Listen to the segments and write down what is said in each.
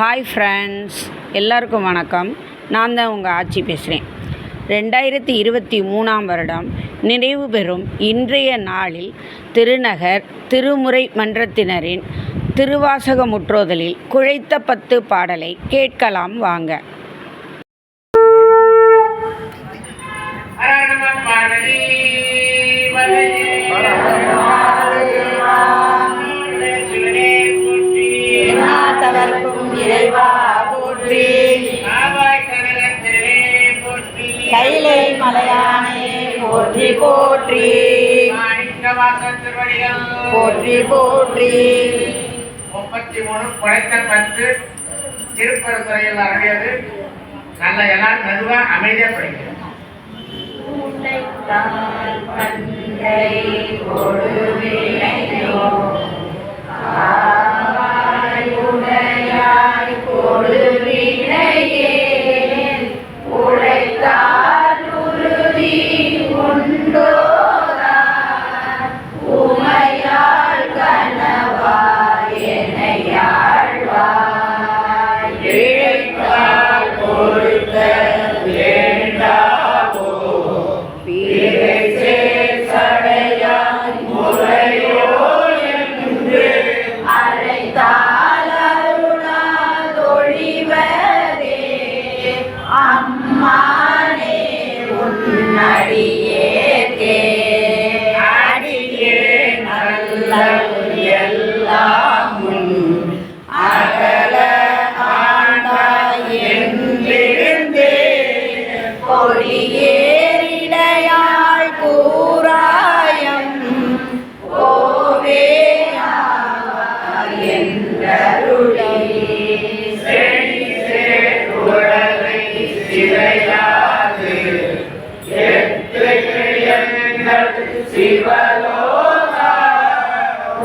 Hi friends எல்லாருக்கும் வணக்கம். நான் தான் உங்கள் ஆட்சி பேசுகிறேன் ரெண்டாயிரத்தி இருபத்தி மூணாம் வருடம் நிறைவு பெறும் இன்றைய நாளில் திருநகர் திருமுறை மன்றத்தினரின் திருவாசக முற்றோதலில் குழைத்த பத்து பாடலை கேட்கலாம் வாங்க. போற்றி போற்றி. முப்பத்தி மூணு குறைத்த பத்து திருப்பரத்துறையில் அருளியது நல்ல எல்லாரும் மெதுவா அமைதியா படிக்கணும் அம்மானே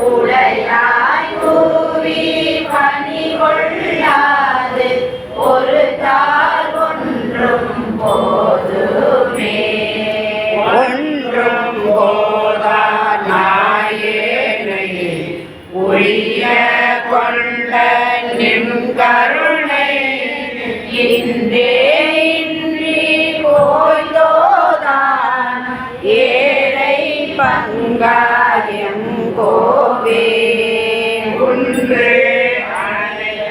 உடையாய் கூவி பணி கொள்ளாது ஒரு தாள் ஒன்றும் போதுமே. ஒன்றும் போதா நாயேனை உரிய கொண்ட நின் கருணை. இன்றி பங்காயம் கோவே. குன்றே அணைய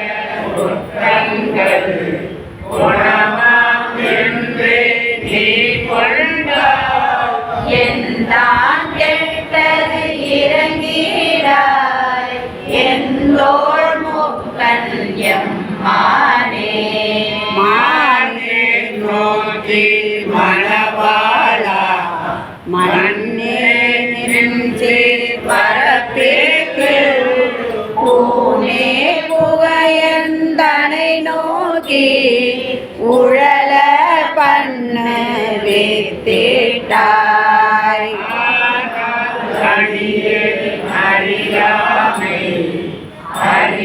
வேத்திட்டாய் அடியே அறியாமை அறிவே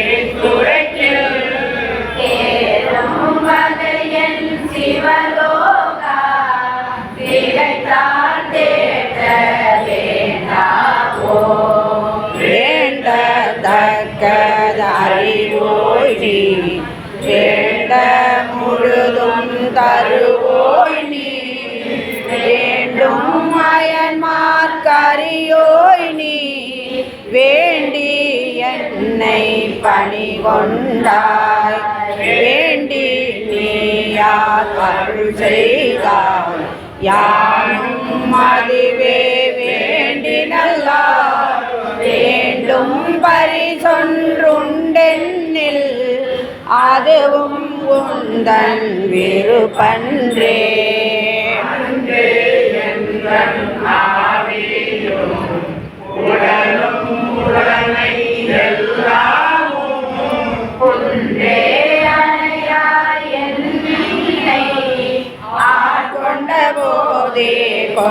என்னை பணி கொண்டாய் வேண்டி நீயாரு அருள் செய்தாய்? யாரும் அதுவே வேண்டி நல்லா வேண்டும் பரிசொன்றுண்டென்னில் அதுவும் உந்தன் விருப்பன்றே. உடனும்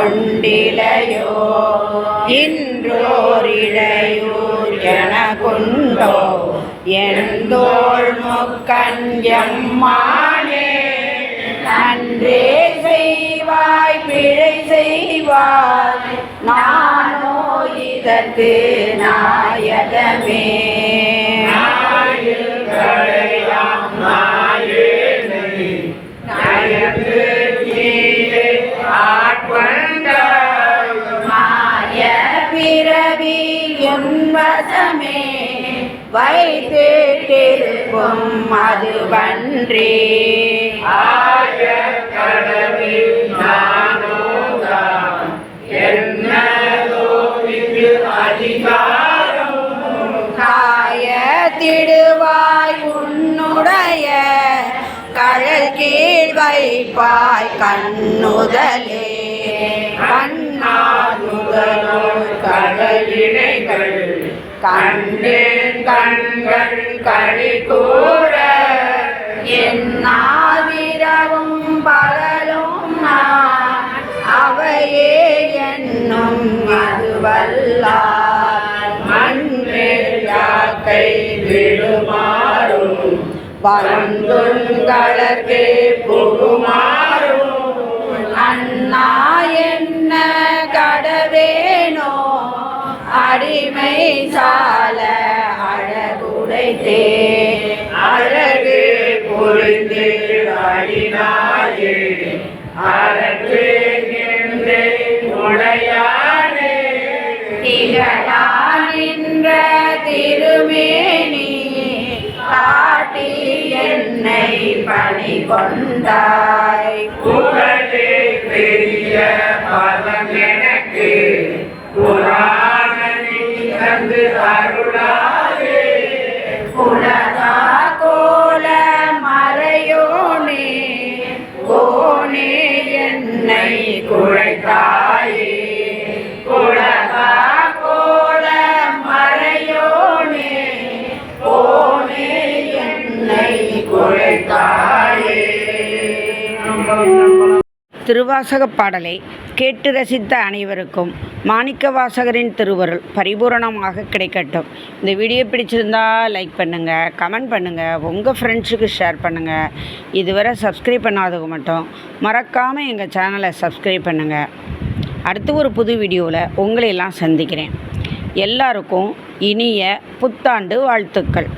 கொண்டிலையோ? இன்றோரிழையூர் என கொண்டோ எந்தோள் முக்கண் எம்மானே நன்றே செய்வாய் பிழை செய்வாய் நானோ இதற்கு நாயகமே. வைத்திருக்கும் அதுவன்றே ஆய கடவில் நானோதான் என்னதோ இது அதிகாரம் காய திடுவாய் உன்னுடைய கழல் கீழ் வைப்பாய் கண்ணுதலே. கண்ணாதுதலோர் கடலினைகள் கண்டேன் கண்கள் கழி கூற என்னாவிரவும் பகலும் நான் அவையே என்னும் அதுவல்லார் மண்ணே யாக்கை விடுமாறும் பரந்துங்களே புகுமாறும் அண்ணா என்ன கடவேனோ அடிமை சால அழகுடைத்தே. அழகு புரிந்து அடினாயே. அழகு என்றே உடையானே. திகழா நின்ற திருமேனி காட்டி என்னை பணி கொண்டாய். புகழே பெரிய பதம் எனக்கு. புராணனி தந்து அருளாதே உலகா கோல மறையோனே கோனே என்னை குழைத்தாயே. உலகா கோல மறையோனே கோனே என்னை குழைத்தாயே. திருவாசக பாடலை கேட்டு ரசித்த அனைவருக்கும் மாணிக்க வாசகரின் திருவருள் பரிபூரணமாக கிடைக்கட்டும். இந்த வீடியோ பிடிச்சிருந்தா லைக் பண்ணுங்கள் கமெண்ட் பண்ணுங்கள் உங்கள் ஃப்ரெண்ட்ஸுக்கு ஷேர் பண்ணுங்கள் இதுவரை சப்ஸ்கிரைப் பண்ணாதவங்க மட்டும் மறக்காமல் எங்கள் சேனலை சப்ஸ்கிரைப் பண்ணுங்கள் அடுத்து ஒரு புது வீடியோவில் உங்களையெல்லாம் சந்திக்கிறேன். எல்லாருக்கும் இனிய புத்தாண்டு வாழ்த்துக்கள்.